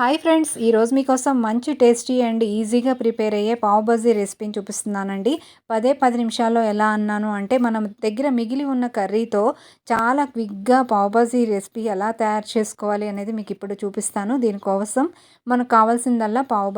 Hi friends ఈరోజు మీకోసం మంచి టేస్టీ అండ్ ఈజీగా ప్రిపేర్ అయ్యే పావు బజీ రెసిపీని చూపిస్తున్నానండి. పదే పది నిమిషాల్లో ఎలా అన్నాను అంటే మనం దగ్గర మిగిలి ఉన్న కర్రీతో చాలా క్విక్గా పావు బజీ రెసిపీ ఎలా తయారు చేసుకోవాలి అనేది మీకు ఇప్పుడు చూపిస్తాను. దీనికోసం మనకు కావాల్సిందల్లా పావు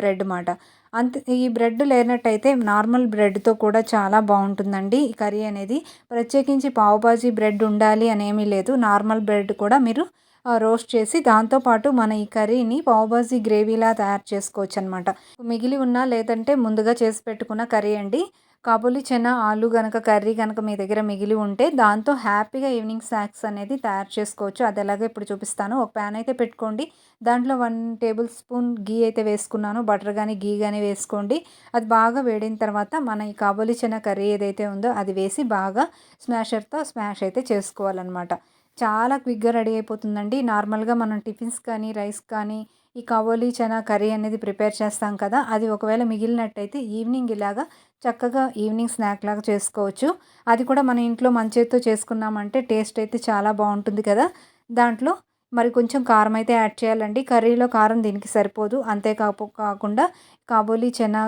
బ్రెడ్ మాట. అంత ఈ బ్రెడ్ లేనట్టయితే నార్మల్ బ్రెడ్తో కూడా చాలా బాగుంటుందండి. ఈ కర్రీ అనేది ప్రత్యేకించి పావుబాజీ బ్రెడ్ ఉండాలి అనేమీ లేదు. నార్మల్ బ్రెడ్ కూడా మీరు రోస్ట్ చేసి దాంతోపాటు మన ఈ కర్రీని పావుబాజీ గ్రేవీలా తయారు చేసుకోవచ్చు అనమాట మిగిలి ఉన్న లేదంటే ముందుగా చేసి పెట్టుకున్న కర్రీ అండి. కాబూలి చెన్న ఆలు కనుక కర్రీ కనుక మీ దగ్గర మిగిలి ఉంటే దాంతో హ్యాపీగా ఈవినింగ్ స్నాక్స్ అనేది తయారు చేసుకోవచ్చు. అది ఎలాగో ఇప్పుడు చూపిస్తాను. ఒక ప్యాన్ అయితే పెట్టుకోండి. దాంట్లో వన్ టేబుల్ స్పూన్ గీ అయితే వేసుకున్నాను. బటర్ కానీ గీ కానీ వేసుకోండి. అది బాగా వేడిన తర్వాత మన ఈ కాబూలి చెన్న కర్రీ ఏదైతే ఉందో అది వేసి బాగా స్మాషర్తో స్మాష్ అయితే చేసుకోవాలన్నమాట. చాలా క్విక్గా రెడీ అయిపోతుందండి. నార్మల్గా మనం టిఫిన్స్ కానీ రైస్ కానీ ఈ కవోలీ చనా కర్రీ అనేది ప్రిపేర్ చేస్తాం కదా. అది ఒకవేళ మిగిలినట్టయితే ఈవినింగ్ ఇలాగా చక్కగా ఈవినింగ్ స్నాక్ లాగా చేసుకోవచ్చు. అది కూడా మన ఇంట్లో మంచితో చేసుకున్నామంటే టేస్ట్ అయితే చాలా బాగుంటుంది కదా. దాంట్లో మరి కొంచెం కారం అయితే యాడ్ చేయాలండి. కర్రీలో కారం దీనికి సరిపోదు. అంతే కాకుండా కాబోలీ చనా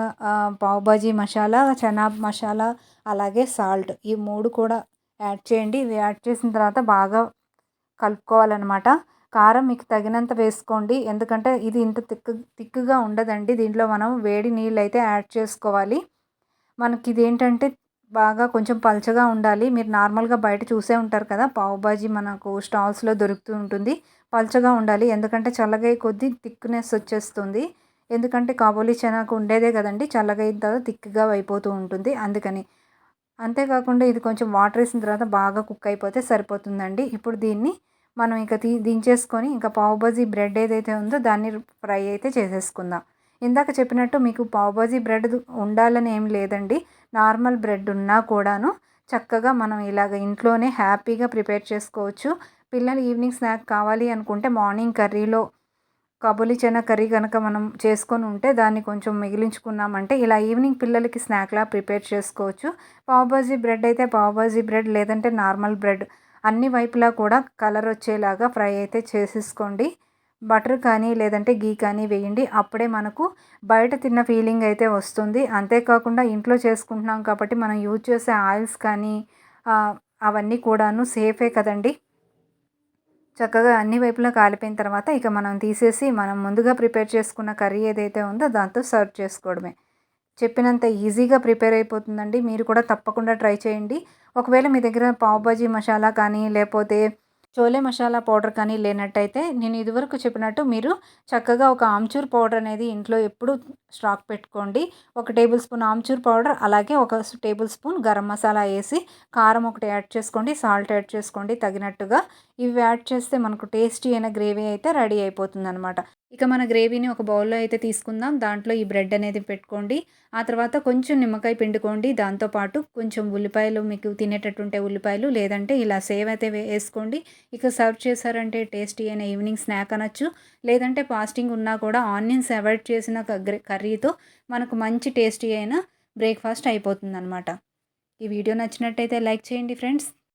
పావుబాజీ మసాలా చనా మసాలా అలాగే సాల్ట్ ఈ మూడు కూడా యాడ్ చేయండి. ఇవి యాడ్ చేసిన తర్వాత బాగా కలుపుకోవాలన్నమాట. కారం మీకు తగినంత వేసుకోండి. ఎందుకంటే ఇది ఇంత తిక్కు తిక్కుగా ఉండదండి. దీంట్లో మనం వేడి నీళ్ళు అయితే యాడ్ చేసుకోవాలి. మనకి ఇది ఏంటంటే బాగా కొంచెం పలచగా ఉండాలి. మీరు నార్మల్గా బయట చూసే ఉంటారు కదా పావుబాజీ మనకు స్టాల్స్లో దొరుకుతూ ఉంటుంది. పలచగా ఉండాలి. ఎందుకంటే చల్లగా కొద్దీ థిక్నెస్ వచ్చేస్తుంది. ఎందుకంటే కాబోలి చెనాకు ఉండేదే కదండి. చల్లగైన అయిన తర్వాత థిక్గా అయిపోతూ ఉంటుంది. అందుకని అంతేకాకుండా ఇది కొంచెం వాటర్ వేసిన తర్వాత బాగా కుక్ అయిపోతే సరిపోతుందండి. ఇప్పుడు దీన్ని మనం ఇక తీ దించేసుకొని ఇంకా పావుబాజీ బ్రెడ్ ఏదైతే ఉందో దాన్ని ఫ్రై అయితే చేసేసుకుందాం. ఇందాక చెప్పినట్టు మీకు పావుబాజీ బ్రెడ్ ఉండాలని ఏం లేదండి. నార్మల్ బ్రెడ్ ఉన్నా కూడాను చక్కగా మనం ఇలాగ ఇంట్లోనే హ్యాపీగా ప్రిపేర్ చేసుకోవచ్చు. పిల్లలు ఈవినింగ్ స్నాక్ కావాలి అనుకుంటే మార్నింగ్ కర్రీలో కబులి చెన కర్రీ కనుక మనం చేసుకొని ఉంటే దాన్ని కొంచెం మిగిలించుకున్నామంటే ఇలా ఈవినింగ్ పిల్లలకి స్నాక్లా ప్రిపేర్ చేసుకోవచ్చు. పావుబాజీ బ్రెడ్ అయితే పావుబాజీ బ్రెడ్ లేదంటే నార్మల్ బ్రెడ్ అన్ని వైపులా కూడా కలర్ వచ్చేలాగా ఫ్రై అయితే చేసేసుకోండి. బటర్ కానీ లేదంటే గీ కానీ వేయండి. అప్పుడే మనకు బయట తిన్న ఫీలింగ్ అయితే వస్తుంది. అంతేకాకుండా ఇంట్లో చేసుకుంటున్నాం కాబట్టి మనం యూజ్ చేసే ఆయిల్స్ కానీ అవన్నీ కూడాను సేఫే కదండి. చక్కగా అన్ని వైపులా కాలిపోయిన తర్వాత ఇక మనం తీసేసి మనం ముందుగా ప్రిపేర్ చేసుకున్న కర్రీ ఏదైతే ఉందో దాంతో సర్వ్ చేసుకోవడమే. చెప్పినంత ఈజీగా ప్రిపేర్ అయిపోతుందండి. మీరు కూడా తప్పకుండా ట్రై చేయండి. ఒకవేళ మీ దగ్గర పావుబాజీ మసాలా కానీ లేకపోతే చోలే మసాలా పౌడర్ కానీ లేనట్టయితే నేను ఇదివరకు చెప్పినట్టు మీరు చక్కగా ఒక ఆమ్చూర్ పౌడర్ అనేది ఇంట్లో ఎప్పుడు స్టాక్ పెట్టుకోండి. ఒక టేబుల్ స్పూన్ ఆమ్చూర్ పౌడర్ అలాగే ఒక టేబుల్ స్పూన్ గరం మసాలా వేసి కారం ఒకటి యాడ్ చేసుకోండి సాల్ట్ యాడ్ చేసుకోండి తగినట్టుగా. ఇవి యాడ్ చేస్తే మనకు టేస్టీ అయిన గ్రేవీ అయితే రెడీ అయిపోతుంది అనమాట ఇక మన గ్రేవీని ఒక బౌల్లో అయితే తీసుకుందాం. దాంట్లో ఈ బ్రెడ్ అనేది పెట్టుకోండి. ఆ తర్వాత కొంచెం నిమ్మకాయ పిండుకోండి. దాంతోపాటు కొంచెం ఉల్లిపాయలు మీకు తినేటట్టుంటే ఉల్లిపాయలు లేదంటే ఇలా సేవ్ అయితే వేసుకోండి. ఇక సర్వ్ చేశారంటే టేస్టీ అయిన ఈవినింగ్ స్నాక్ అనొచ్చు. లేదంటే ఫాస్టింగ్ ఉన్నా కూడా ఆనియన్స్ అవాయిడ్ చేసిన కర్రీతో మనకు మంచి టేస్టీ అయిన బ్రేక్ఫాస్ట్ అయిపోతుంది అనమాట ఈ వీడియో నచ్చినట్టయితే లైక్ చేయండి ఫ్రెండ్స్.